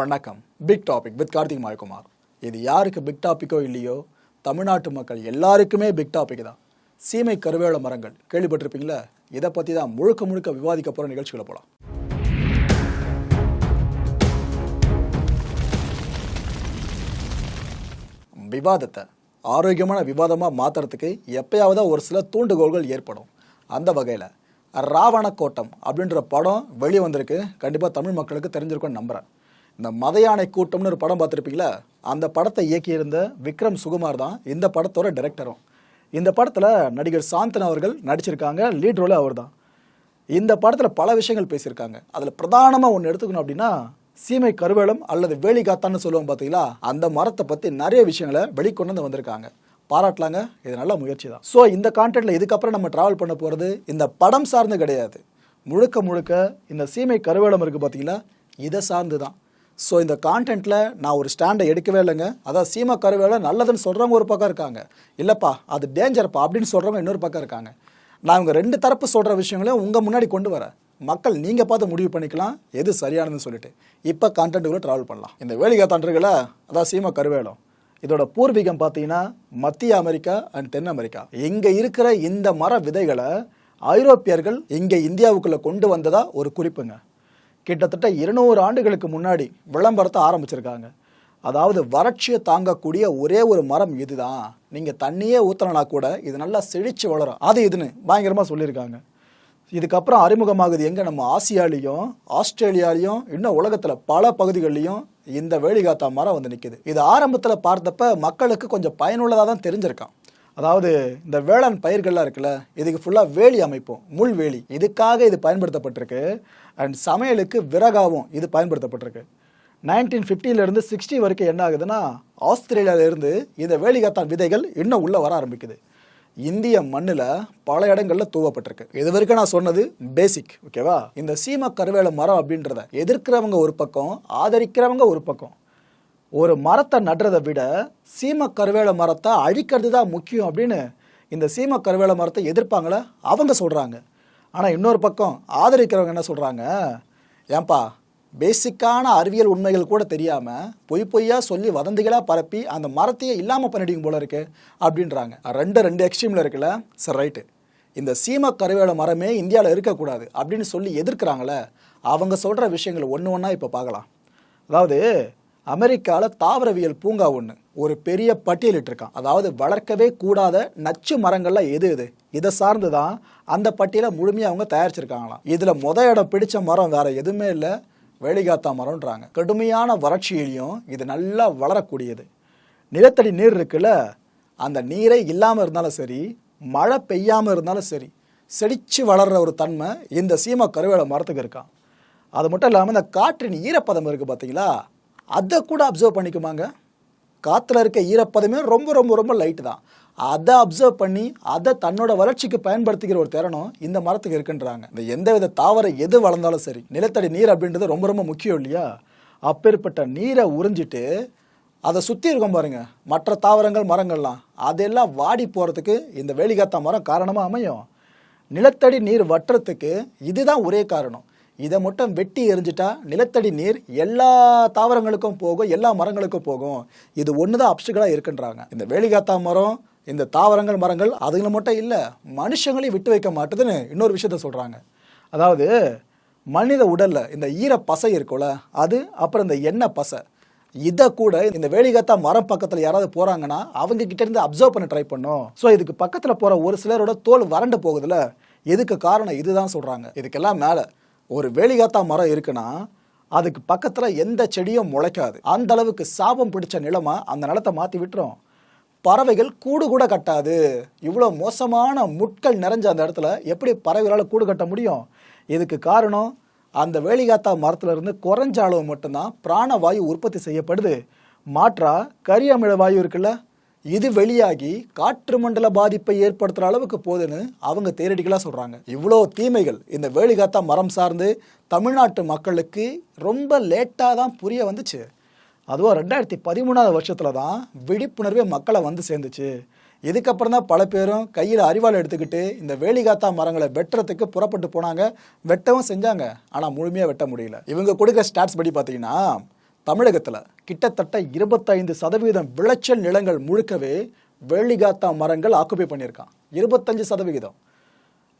வணக்கம். Big topic with Karthik Mayakumar இது யாருக்கு பிக் டாப்பிக்கோ இல்லையோ? தமிழ்நாட்டு மக்கள் எல்லாருக்குமே பிக் டாபிக் தான். சீமை கருவேல மரங்கள். கேள்விப்பட்டிருப்பீங்களா? இதை பற்றி தான் முழுக்க முழுக்க விவாதிக்க போகிற நிகழ்ச்சிகளை போகலாம் விவாதத்தை ஆரோக்கியமான விவாதமாக மாற்றுறதுக்கு எப்பயாவது ஒரு சில தூண்டுகோல்கள் ஏற்படும். அந்த வகையில் ராவண கோட்டம் அப்படின்ற படம் வெளியே வந்திருக்கு கண்டிப்பாக தமிழ் மக்களுக்கு தெரிஞ்சிருக்கும்னு நம்புகிறேன் இந்த மத யானை கூட்டம்னு ஒரு படம் பார்த்துருப்பீங்களா? அந்த படத்தை இயக்கியிருந்த விக்ரம் சுகுமார் தான் இந்த படத்தோட டைரக்டரும் இந்த படத்தில் நடிகர் சாந்தன் அவர்கள் நடிச்சிருக்காங்க லீட் ரோலே அவர் தான். இந்த படத்தில் பல விஷயங்கள் பேசியிருக்காங்க. அதில் பிரதானமாக ஒன்று எடுத்துக்கணும் அப்படின்னா சீமை கருவேலம் அல்லது வேலிகாத்தான்னு சொல்லுவோம் பார்த்தீங்களா அந்த மரத்தை பற்றி நிறைய விஷயங்களை வெளிக்கொண்டு வந்து வந்திருக்காங்க. பாராட்டலாங்க. இது நல்ல முயற்சி தான். ஸோ இந்த கான்டென்ட்டில் இதுக்கப்புறம் நம்ம ட்ராவல் பண்ண போகிறது இந்த படம் சார்ந்து கிடையாது. முழுக்க முழுக்க இந்த சீமை கருவேலம் இருக்குது பார்த்தீங்களா இதை சார்ந்து தான் ஸோ இந்த கான்டென்ட்டில் நான் ஒரு ஸ்டாண்டை எடுக்கவே இல்லைங்க. அதான் சீமா கருவேல நல்லதுன்னு சொல்கிறவங்க ஒரு பக்கம் இருக்காங்க. இல்லைப்பா அது டேஞ்சர்ப்பா அப்படின்னு சொல்கிறவங்க இன்னொரு பக்கம் இருக்காங்க. நான் இவங்க ரெண்டு தரப்பு சொல்கிற விஷயங்களையும் உங்கள் முன்னாடி கொண்டு வரேன். மக்கள் நீங்கள் பார்த்து முடிவு பண்ணிக்கலாம். எது சரியானதுன்னு சொல்லிட்டு. இப்போ கான்டென்ட்டுக்குள்ளே ட்ராவல் பண்ணலாம். இந்த வேலிகா தாண்டுகளை அதான் சீமா கருவேலம். இதோட பூர்வீகம் பார்த்தீங்கன்னா மத்திய அமெரிக்கா அண்ட் தென் அமெரிக்கா. இங்கே இருக்கிற இந்த மர விதைகளை ஐரோப்பியர்கள் இங்கே இந்தியாவுக்குள்ளே கொண்டு வந்ததாக ஒரு குறிப்புங்க. கிட்டத்தட்ட இருநூறு ஆண்டுகளுக்கு முன்னாடி விளம்பரத்தை ஆரம்பிச்சிருக்காங்க. அதாவது வறட்சியை தாங்கக்கூடிய ஒரே ஒரு மரம் இதுதான். நீங்கள் தண்ணியே ஊற்றலனா கூட இது நல்லா செழிச்சு வளரும். அது இதுன்னு பயங்கரமாக சொல்லியிருக்காங்க. இதுக்கப்புறம் அறிமுகமாகுது எங்கே? நம்ம ஆசியாலேயும் ஆஸ்திரேலியாலேயும் இன்னும் உலகத்தில் பல பகுதிகளிலையும் இந்த வேலிகாத்தா மரம் வந்து நிற்குது இது ஆரம்பத்தில் பார்த்தப்ப மக்களுக்கு கொஞ்சம் பயனுள்ளதாக தான் தெரிஞ்சிருக்கான் அதாவது இந்த வேளாண் பயிர்கள்லாம் இருக்குல்ல இதுக்கு ஃபுல்லாக வேலி அமைப்போம். முள் வேலி. இதுக்காக இது பயன்படுத்தப்பட்டிருக்கு. அண்ட் சமையலுக்கு விறகாவும் இது பயன்படுத்தப்பட்டிருக்கு. நைன்டீன் ஃபிஃப்டியிலேருந்து சிக்ஸ்டி வரைக்கும் என்ன ஆகுதுன்னா ஆஸ்திரேலியாவிலேருந்து இந்த வேலிகாத்தான் விதைகள் இன்னும் உள்ளே வர ஆரம்பிக்குது. இந்திய மண்ணில் பல இடங்களில் தூவப்பட்டிருக்கு. இது வரைக்கும் நான் சொன்னது பேசிக் ஓகேவா இந்த சீம கருவேல மரம் அப்படின்றத எதிர்க்கிறவங்க ஒரு பக்கம் ஆதரிக்கிறவங்க ஒரு பக்கம். ஒரு மரத்தை நடுறதை விட சீம கருவேல மரத்தை அழிக்கிறது தான் முக்கியம் அப்படின்னு இந்த சீம கருவேல மரத்தை எதிர்ப்பாங்களே? அவங்க சொல்கிறாங்க ஆனால் இன்னொரு பக்கம் ஆதரிக்கிறவங்க என்ன சொல்கிறாங்க ஏன்பா பேசிக்கான அறிவியல் உண்மைகள் கூட தெரியாமல் பொய் பொய்யா சொல்லி வதந்திகளாக பரப்பி அந்த மரத்தையே இல்லாமல் பண்ணிடுங்க போல இருக்கு அப்படின்றாங்க. ரெண்டு ரெண்டு எக்ஸ்ட்ரீமில் இருக்குல்ல? சரி ரைட்டு இந்த சீம கருவேல மரமே இந்தியாவில் இருக்கக்கூடாது அப்படின்னு சொல்லி எதிர்க்கிறாங்களே அவங்க சொல்கிற விஷயங்கள் ஒன்று ஒன்றா இப்போ பார்க்கலாம். அதாவது அமெரிக்காவில் தாவரவியல் பூங்கா ஒன்று ஒரு பெரிய பட்டியலிட்டிருக்கான். அதாவது வளர்க்கவே கூடாத நச்சு மரங்கள்லாம் எது எது? இதை சார்ந்து தான் அந்த பட்டியலை முழுமையாக அவங்க தயாரிச்சிருக்காங்களாம். இதில் முத இடம் பிடிச்ச மரம் வேற எதுவுமே இல்லை. வேலிகாத்தா மரம்ன்றாங்க. கடுமையான வறட்சியிலையும் இது நல்லா வளரக்கூடியது. நிலத்தடி நீர் இருக்குல்ல அந்த நீரே இல்லாமல் இருந்தாலும் சரி மழை பெய்யாமல் இருந்தாலும் சரி செடிச்சு வளர்கிற ஒரு தன்மை இந்த சீம கருவேல மரத்துக்கு இருக்கான் அது மட்டும் இல்லாமல் இந்த காற்றின் ஈரப்பதம் இருக்குது பார்த்தீங்களா அதை கூட அப்சர்வ் பண்ணிக்குமாங்க? காற்றுல இருக்க ஈரப்பதமே ரொம்ப ரொம்ப ரொம்ப லைட்டு தான். அதை அப்சர்வ் பண்ணி அதை தன்னோட வளர்ச்சிக்கு பயன்படுத்திக்கிற ஒரு திறனும் இந்த மரத்துக்கு இருக்குன்றாங்க. இந்த எந்தவித தாவரம் எது வளர்ந்தாலும் சரி நிலத்தடி நீர் அப்படின்றது ரொம்ப ரொம்ப முக்கியம் இல்லையா? அப்பேற்பட்ட நீரை உறிஞ்சிட்டு அதை சுற்றி இருக்கும் பாருங்கள் மற்ற தாவரங்கள் மரங்கள்லாம். அதெல்லாம் வாடி போகிறதுக்கு இந்த வேலிகாத்தா மரம் காரணமாக அமையும். நிலத்தடி நீர் வட்டுறதுக்கு இதுதான் ஒரே காரணம். இதை மட்டும் வெட்டி எரிஞ்சிட்டா நிலத்தடி நீர் எல்லா தாவரங்களுக்கும் போகும் எல்லா மரங்களுக்கும் போகும். இது ஒன்று தான் அப்சுகளாக இருக்குன்றாங்க. இந்த வேலிகாத்தா மரம் இந்த தாவரங்கள் மரங்கள் அதுங்களை மட்டும் இல்லை மனுஷங்களையும் விட்டு வைக்க மாட்டுதுன்னு இன்னொரு விஷயத்த சொல்கிறாங்க அதாவது மனித உடலில் இந்த ஈர பசை இருக்கும்ல அது அப்புறம் இந்த எண்ணெய் பசை. இதை கூட இந்த வேலிகாத்தா மரம் பக்கத்தில் யாராவது போகிறாங்கன்னா அவங்க கிட்டேருந்து அப்சர்வ் பண்ண ட்ரை பண்ணும். ஸோ இதுக்கு பக்கத்தில் போகிற ஒரு சிலரோட தோல் வறண்டு போகுதுல எதுக்கு காரணம் இதுதான் சொல்கிறாங்க இதுக்கெல்லாம் மேலே. ஒரு வேலிகாத்தா மரம் இருக்குன்னா அதுக்கு பக்கத்தில் எந்த செடியும் முளைக்காது. அந்த அளவுக்கு சாபம் பிடிச்ச நிலமா அந்த நிலத்தை மாற்றி விட்டுரும். பறவைகள் கூடு கூட கட்டாது. இவ்வளோ மோசமான முட்கள் நிறைஞ்ச அந்த இடத்துல எப்படி பறவைகளால் கூடு கட்ட முடியும்? இதுக்கு காரணம் அந்த வேலிகாத்தா மரத்துல இருந்து குறைஞ்ச அளவு மட்டும்தான் பிராணவாயு உற்பத்தி செய்யப்படுது. மாற்றா கரியமிழ வாயு இருக்குல்ல இது வெளியாகி காற்று மண்டல பாதிப்பை ஏற்படுத்துகிற அளவுக்கு போதுன்னு அவங்க தேரடிக்கலாம் சொல்கிறாங்க இவ்வளோ தீமைகள் இந்த வேலிகாத்தா மரம் சார்ந்து தமிழ்நாட்டு மக்களுக்கு ரொம்ப லேட்டாக தான் புரிய வந்துச்சு. அதுவும் ரெண்டாயிரத்தி பதிமூணாவது வருஷத்தில் தான் விழிப்புணர்வே மக்களை வந்து சேர்ந்துச்சு. இதுக்கப்புறம் தான் பல பேரும் கையில் அறிவாள் எடுத்துக்கிட்டு இந்த வேலிகாத்தா மரங்களை வெட்டுறதுக்கு புறப்பட்டு போனாங்க. வெட்டவும் செஞ்சாங்க. ஆனால் முழுமையாக வெட்ட முடியல. இவங்க கொடுக்க ஸ்டாட்ஸ் படி பார்த்தீங்கன்னா தமிழகத்தில் கிட்டத்தட்ட இருபத்தைந்து சதவீதம் விளைச்சல் நிலங்கள் முழுக்கவே வேலிகாத்தா மரங்கள் ஆக்குபை பண்ணியிருக்கான். இருபத்தஞ்சு சதவிகிதம்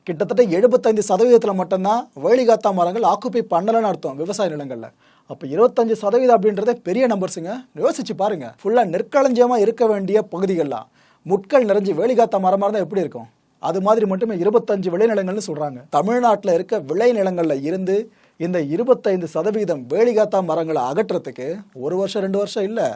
கிட்டத்தட்ட எழுபத்தைந்து சதவீதத்தில் மட்டும்தான் வேலிகாத்தா மரங்கள் ஆக்குப்பை பண்ணலைன்னு அர்த்தம் விவசாய நிலங்களில். அப்போ இருபத்தஞ்சு சதவீதம் அப்படின்றதே பெரிய நம்பர்ஸுங்க யோசிச்சு பாருங்க. ஃபுல்லாக நெற்களஞ்சியமாக இருக்க வேண்டிய பகுதிகள்லாம் முட்கள் நிறைஞ்சு வேலிகாத்தா மரமாக இருந்தால் எப்படி இருக்கும்? அது மாதிரி மட்டுமே இருபத்தஞ்சு விளைநிலங்கள்னு சொல்கிறாங்க தமிழ்நாட்டில் இருக்க விளைநிலங்களில் இருந்து இந்த இருபத்தைந்து சதவீதம் வேலிகாத்தா மரங்களை அகற்றுறதுக்கு ஒரு வருஷம் ரெண்டு வருஷம் இல்லை.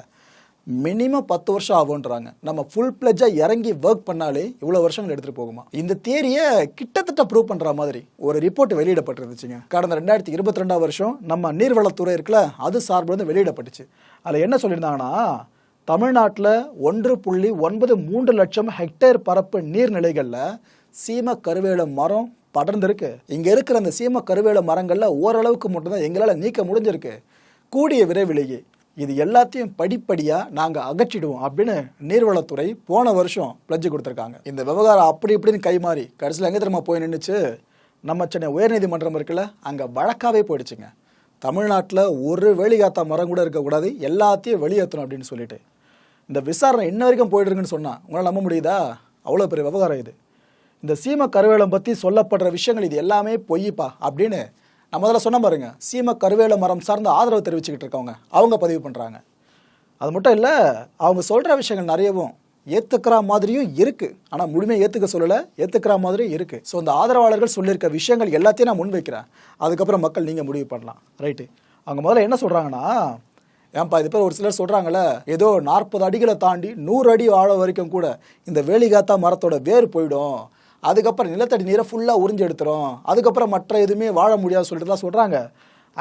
மினிமம் பத்து வருஷம் ஆகுன்றாங்க நம்ம ஃபுல் பிளஜாக இறங்கி ஒர்க் பண்ணாலே இவ்வளோ வருஷங்கள் எடுத்துகிட்டு போகுமா? இந்த தேரியை கிட்டத்தட்ட ப்ரூவ் பண்ணுற மாதிரி ஒரு ரிப்போர்ட் வெளியிடப்பட்டிருந்துச்சுங்க. கடந்த ரெண்டாயிரத்தி இருபத்தி ரெண்டாம் வருஷம் நம்ம நீர்வளத்துறை இருக்குல்ல அது சார்பிலிருந்து வெளியிடப்பட்டுச்சு. அதில் என்ன சொல்லியிருந்தாங்கன்னா தமிழ்நாட்டில் ஒன்று புள்ளி ஒன்பது மூன்று லட்சம் ஹெக்டேர் பரப்பு நீர்நிலைகளில் சீம கருவேல மரம் படர்ந்திருக்கு. இங்கே இருக்கிற அந்த சீம கருவேல மரங்களில் ஓரளவுக்கு மட்டும்தான் எங்களால் நீக்க முடிஞ்சிருக்கு. கூடிய விரைவிலேயே இது எல்லாத்தையும் படிப்படியாக நாங்கள் அகற்றிடுவோம் அப்படின்னு நீர்வளத்துறை போன வருஷம் பிளஞ்சு கொடுத்துருக்காங்க. இந்த விவகாரம் அப்படி இப்படின்னு கைமாறி கடைசியில் எங்கே தெரியுமா போய் நின்றுச்சு நம்ம சென்னை உயர்நீதிமன்றம் இருக்குல்ல அங்கே வழக்காவே போயிடுச்சுங்க. தமிழ்நாட்டில் ஒரு வேலிகாத்தா மரம் கூட இருக்கக்கூடாது எல்லாத்தையும் வெளியேற்றணும் அப்படின்னு சொல்லிட்டு. இந்த விசாரணை இன்ன வரைக்கும் போயிட்டுருக்குன்னு சொன்னால் உங்களால் நம்ப முடியுதா? அவ்வளோ பெரிய விவகாரம் இது. இந்த சீம கருவேலம் பற்றி சொல்லப்படுற விஷயங்கள் இது எல்லாமே பொய்ப்பா அப்படின்னு நான் முதல்ல சொன்ன பாருங்க. சீம கருவேல மரம் சார்ந்து ஆதரவு தெரிவிச்சுக்கிட்டு இருக்கவங்க அவங்க பதிவு பண்ணுறாங்க அது மட்டும் இல்லை அவங்க சொல்கிற விஷயங்கள் நிறையவும் ஏற்றுக்கிற மாதிரியும் இருக்குது ஆனால் முழுமையாக ஏற்றுக்க சொல்லலை ஏற்றுக்கிற மாதிரியும் இருக்குது ஸோ இந்த ஆதரவாளர்கள் சொல்லியிருக்க விஷயங்கள் எல்லாத்தையும் நான் முன்வைக்கிறேன். அதுக்கப்புறம் மக்கள் நீங்கள் முடிவு பண்ணலாம். ரைட்டு அவங்க முதல்ல என்ன சொல்கிறாங்கன்னா ஏன்பா இது பேர் ஒரு சிலர் சொல்கிறாங்கல்ல ஏதோ நாற்பது அடிகளை தாண்டி நூறு அடி ஆழ வரைக்கும் கூட இந்த வேலிகாத்தா மரத்தோட வேர் போயிடும். அதுக்கப்புறம் நிலத்தடி நீரை ஃபுல்லாக உறிஞ்சு எடுத்துரும் அதுக்கப்புறம் மற்ற எதுவுமே வாழ முடியாது சொல்லிட்டுலாம் சொல்கிறாங்க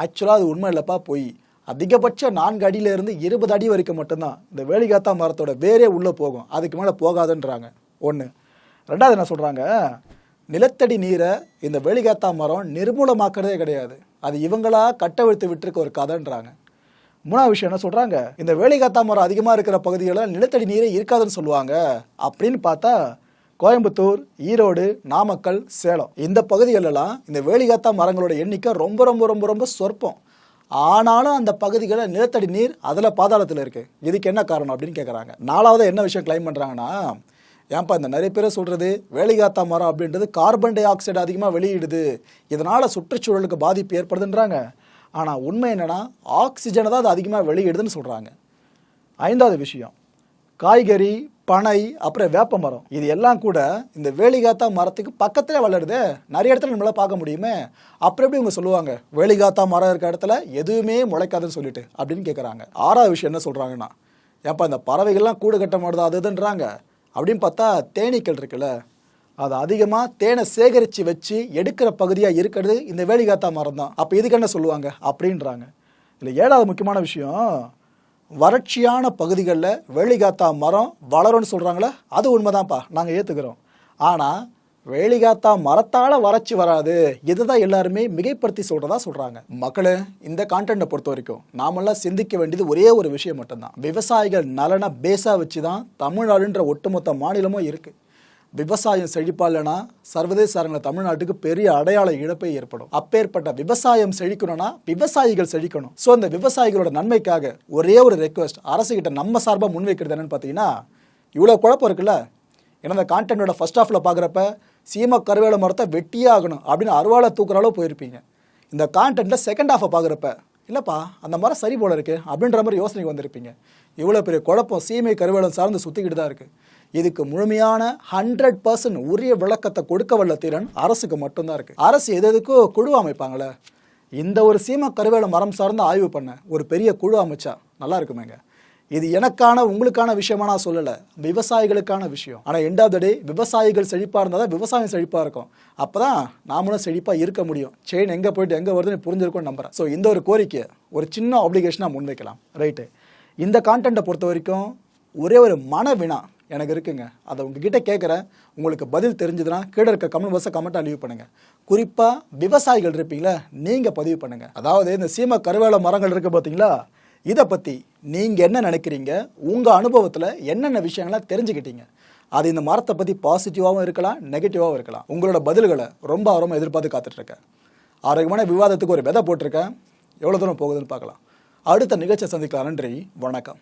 ஆக்சுவலாக அது உண்மை இல்லைப்பா பொய். அதிகபட்சம் நான்கு அடியிலேருந்து இருபது அடி வரைக்கும் மட்டும்தான். இந்த வேலிகாத்தா மரத்தோட வேரே உள்ளே போகும். அதுக்கு மேலே போகாதுன்றாங்க. ஒன்று ரெண்டாவது என்ன சொல்கிறாங்க நிலத்தடி நீரை இந்த வேலிகாத்தா மரம் நிர்மூலமாக்குறதே கிடையாது. அது இவங்களா கட்டவிழ்த்து விட்டுருக்க ஒரு கதைன்றாங்க. மூணாவது விஷயம் என்ன சொல்கிறாங்க இந்த வேலிகாத்தா மரம் அதிகமாக இருக்கிற பகுதிகளில் நிலத்தடி நீரே இருக்காதுன்னு சொல்லுவாங்க. அப்படின்னு பார்த்தா கோயம்புத்தூர் ஈரோடு நாமக்கல் சேலம். இந்த பகுதிகளெல்லாம் இந்த வேலிகாத்தா மரங்களோட எண்ணிக்கை ரொம்ப ரொம்ப ரொம்ப ரொம்ப சொற்பம். ஆனாலும் அந்த பகுதிகளில் நிலத்தடி நீர் அதில் பாதாளத்தில் இருக்குது இதுக்கு என்ன காரணம் அப்படின்னு கேட்குறாங்க நாலாவது என்ன விஷயம் கிளைம் பண்ணுறாங்கன்னா ஏன்ப்பா இந்த நிறைய பேர் சொல்கிறது வேலிகாத்தா மரம் அப்படின்றது கார்பன் டை ஆக்சைடு அதிகமாக வெளியிடுது. இதனால் சுற்றுச்சூழலுக்கு பாதிப்பு ஏற்படுதுன்றாங்க. ஆனால் உண்மை என்னென்னா ஆக்சிஜனை தான் அது அதிகமாக வெளியிடுதுன்னு சொல்கிறாங்க ஐந்தாவது விஷயம் காய்கறி பனை அப்புறம் வேப்ப மரம். இது எல்லாம் கூட இந்த வேலிகாத்தா மரத்துக்கு பக்கத்தில் வளருது. நிறைய இடத்துல நம்மளால் பார்க்க முடியுமே. அப்புறம் எப்படி இவங்க சொல்லுவாங்க? வேலிகாத்தா மரம் இருக்க இடத்துல எதுவுமே முளைக்காதுன்னு சொல்லிட்டு அப்படின்னு கேட்குறாங்க ஆறாவது விஷயம் என்ன சொல்கிறாங்கன்னா ஏப்பா இந்த பறவைகள்லாம் கூடு கட்ட மாட்டுதா அது இதுன்றாங்க. அப்படின்னு பார்த்தா தேனீக்கள் இருக்குல்ல அது அதிகமாக தேனை சேகரித்து வச்சு எடுக்கிற பகுதியாக இருக்கிறது இந்த வேலிகாத்தா மரம் தான் அப்போ இதுக்கு என்ன சொல்லுவாங்க? அப்படின்றாங்க. இல்லை ஏழாவது முக்கியமான விஷயம் வறட்சியான பகுதிகளில் வேலிகாத்தா மரம் வளரும்னு சொல்கிறாங்களே அது உண்மைதான்ப்பா. நாங்கள் ஏற்றுக்கிறோம் ஆனால் வேலிகாத்தா மரத்தால் வறட்சி வராது. இதுதான் எல்லாருமே மிகைப்படுத்தி சொல்கிறதா சொல்கிறாங்க மக்களே இந்த கான்டென்ட்டை பொறுத்த வரைக்கும் நாமெல்லாம் சிந்திக்க வேண்டியது ஒரே ஒரு விஷயம் மட்டும்தான். விவசாயிகள் நலனை பேஸாக வச்சு தான் தமிழ்நாடுன்ற ஒட்டுமொத்த மாநிலமும் இருக்குது விவசாயம் செழிப்பாலனா சர்வதேச அரங்கில் தமிழ்நாட்டுக்கு பெரிய அடையாள இழப்பை ஏற்படும். அப்பேற்பட்ட விவசாயம் செழிக்கணும்னா விவசாயிகள் செழிக்கணும். ஸோ அந்த விவசாயிகளோட நன்மைக்காக ஒரே ஒரு ரெக்வஸ்ட் அரசுகிட்ட நம்ம சார்பாக முன்வைக்கிறது என்னன்னு பார்த்தீங்கன்னா இவ்வளோ குழப்பம் இருக்குல்ல? ஏன்னா அந்த கான்டென்ட்டோட ஃபர்ஸ்ட் ஆஃபில் பார்க்குறப்ப சீம கருவேல மரத்தை வெட்டியே ஆகணும் அப்படின்னு அருவாளை தூக்குற அளவு போயிருப்பீங்க. இந்த கான்டென்ட்டில் செகண்ட் ஆஃபை பார்க்குறப்ப இல்லைப்பா அந்த மரம் சரி போல இருக்குது அப்படின்ற மாதிரி யோசனைக்கு வந்திருப்பீங்க. இவ்வளோ பெரிய குழப்பம் சீமை கருவேலம் சார்ந்து சுற்றிக்கிட்டு தான் இருக்குது இதுக்கு முழுமையான ஹண்ட்ரட் பர்சன்ட் உரிய விளக்கத்தை கொடுக்க வல்ல திறன் அரசுக்கு மட்டும்தான் இருக்குது அரசு எது எதுக்கோ குழு அமைப்பாங்களே. இந்த ஒரு சீம கருவேல மரம் சார்ந்து ஆய்வு பண்ண ஒரு பெரிய குழு அமைச்சா நல்லா இருக்குமேங்க. இது எனக்கான உங்களுக்கான விஷயமா நான் சொல்லலை. விவசாயிகளுக்கான விஷயம். ஆனால் எண்ட் ஆஃப் த டே விவசாயிகள் செழிப்பாக இருந்தால் தான் விவசாயம் செழிப்பாக இருக்கும். அப்போ தான் நாமளும் செழிப்பாக இருக்க முடியும். செயின் எங்கே போயிட்டு எங்கே வருதுன்னு புரிஞ்சிருக்கும்னு நம்புறேன். ஸோ இந்த ஒரு கோரிக்கையை ஒரு சின்ன ஆப்ளிகேஷனாக முன்வைக்கலாம். ரைட்டு இந்த கான்டென்ட்டை பொறுத்த வரைக்கும் ஒரே ஒரு மன வினா எனக்கு இருக்குங்க. அதை உங்ககிட்ட கேட்குறேன் உங்களுக்கு பதில் தெரிஞ்சதுன்னா கீழே இருக்க கமெண்ட் பாக்ஸை கமெண்ட்டாக லீவ் பண்ணுங்கள் குறிப்பாக விவசாயிகள் இருப்பீங்களா நீங்கள் பதிவு பண்ணுங்கள் அதாவது இந்த சீம கருவேல மரங்கள் இருக்குது பார்த்தீங்களா இதை பற்றி நீங்கள் என்ன நினைக்கிறீங்க? உங்கள் அனுபவத்தில் என்னென்ன விஷயங்கள்லாம் தெரிஞ்சுக்கிட்டீங்க? அது இந்த மரத்தை பற்றி பாசிட்டிவாகவும் இருக்கலாம் நெகட்டிவாகவும் இருக்கலாம். உங்களோட பதில்களை ரொம்ப ஆர்வமாக எதிர்பார்த்து காத்துட்ருக்கேன். ஆரோக்கியமான விவாதத்துக்கு ஒரு விதை போட்டிருக்கேன். எவ்வளோ தூரம் போகுதுன்னு பார்க்கலாம். அடுத்த நிகழ்ச்சியை சந்திக்கலாம். நன்றி. வணக்கம்.